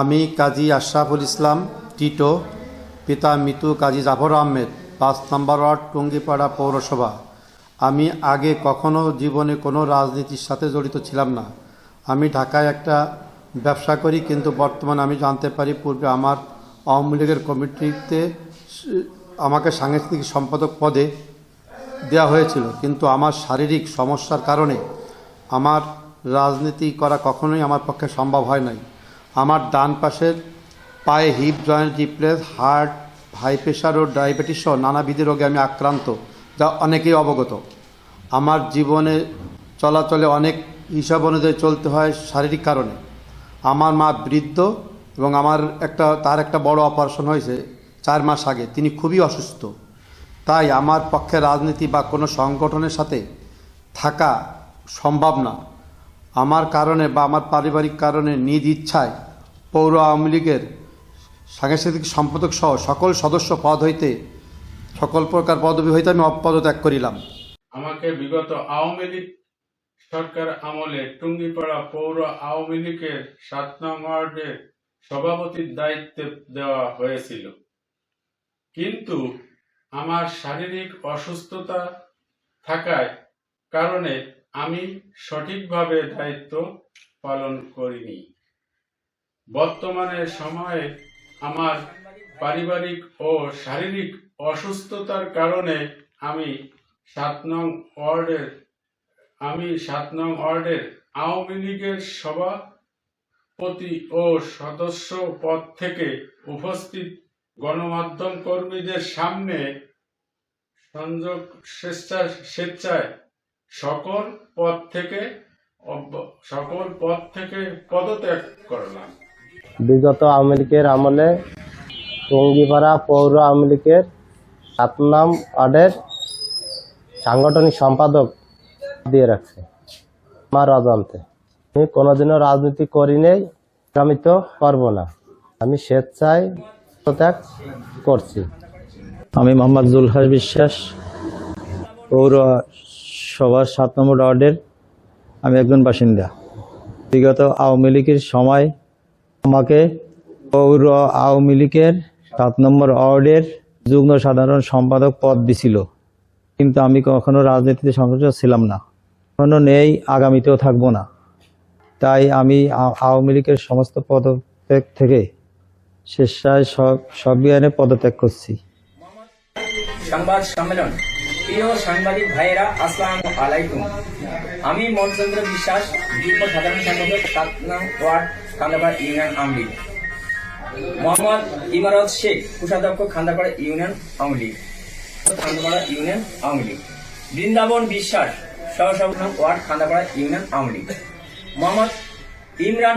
আমি কাজী আশরাফুল ইসলাম, টিটো, পিতা মিতু কাজী জাফর আহমেদ, পাঁচ নম্বর ওয়ার্ড, টুঙ্গিপাড়া পৌরসভা। আমি আগে কখনো জীবনে কোনো রাজনীতির সাথে জড়িত ছিলাম না। আমি ঢাকায় একটা ব্যবসা করি, কিন্তু বর্তমানে আমি জানতে পারি পূর্বে আমার আওয়ামী লীগের কমিটিতে আমাকে সাংস্কৃতিক সম্পাদক পদে দেওয়া হয়েছিল। কিন্তু আমার শারীরিক সমস্যার কারণে আমার রাজনীতি করা কখনোই আমার পক্ষে সম্ভব হয় নাই। আমার ডান পাশের পায়ে hip joint replace heart high pressure ও ডায়াবেটিস সহ নানাবিধ রোগে আমি আক্রান্ত, যা অনেকেই অবগত। আমার জীবনে চলাচলে অনেক হিসাব অনুযায়ী চলতে হয় শারীরিক কারণে। আমার মা বৃদ্ধ এবং আমার একটা, তার একটা বড় অপারেশন হয়েছে চার মাস আগে। তিনি খুবই অসুস্থ। তাই আমার পক্ষে রাজনীতি বা কোনো সংগঠনের সাথে থাকা সম্ভব না। আমার কারণে বা আমার পারিবারিক কারণে নিজ ইচ্ছায় পৌর আওয়ামী লীগের সাংস্কৃতিক সম্পাদক সহ সকল সদস্য পদ হইতে, সকল প্রকার পদবি হইতে আমি অপদত্যাগ করিলাম। আমাকে বিগত আওয়ামী লীগ সরকার আমলে টুঙ্গিপাড়া পৌর আওয়ামী লীগের সাত নং ওয়ার্ডের সভাপতির দায়িত্ব দেওয়া হয়েছিল। কিন্তু আমার শারীরিক অসুস্থতা থাকায় কারণে আমি সঠিকভাবে দায়িত্ব পালন করিনি। বর্তমানে সময়ে আমার পারিবারিক ও শারীরিক অসুস্থতার কারণে আমি সাত নং ওয়ার্ডের, আমি সাত নং ওয়ার্ডের আওয়ামী লীগের সভাপতি ও সদস্য পদ থেকে উপস্থিত গণমাধ্যম কর্মীদের সামনে সংযোগ স্বেচ্ছা স্বেচ্ছায় সকল পদ থেকে সকল পদ থেকে পদত্যাগ করলাম। বিগত আওয়ামী লীগের আমলে টঙ্গিপাড়া পৌর আওয়ামী লীগের সাত নাম ওয়ার্ডের সাংগঠনিক সম্পাদক দিয়ে রাখছে আমার অজান্তে আমি কোনোদিনও রাজনীতি করি নেই আমি তো করব না। আমি স্বেচ্ছায় পদত্যাগ করছি। আমি মোহাম্মদ জুলহাস বিশ্বাস পৌর সভার সাত নম্বর ওয়ার্ডের আমি একজন বাসিন্দা। বিগত আওয়ামী লীগের সময় আমাকে পৌর আওয়ামী লীগের সাত নম্বর ওয়ার্ডের যুগ্ম সাধারণ সম্পাদক পদ দিছিল। কিন্তু আমি কখনো রাজনীতিতে সংশ্লিষ্ট ছিলাম না। কখনো নেই, আগামীতেও থাকব না। তাই আমি আওয়ামী লীগের সমস্ত পদত্যাগ থেকে স্বেচ্ছায় সব সবিয়ানে পদত্যাগ করছি। সংবাদ সম্মেলন। প্রিয় সাংবাদিক ভাইয়েরা, আসসালাম আলাইকুম। আমি মনচন্দ্র বিশ্বাস, যুগ্ম সাধারণ সম্পাদক সাত নং ওয়ার্ড খান্দাপাড়া ইউনিয়ন আওয়ামী মোহাম্মদ ইমারত শেখ, কোষাধ্যক্ষ খান্দাপাড়া ইউনিয়ন আওয়ামী লীগ। খান্দাপাড়া ইউনিয়ন আওয়ামী লীগ। বৃন্দাবন বিশ্বাস, সহসভাপতি ওয়ার্ড খান্দাপাড়া ইউনিয়ন আওয়ামী লীগ। মোহাম্মদ ইমরান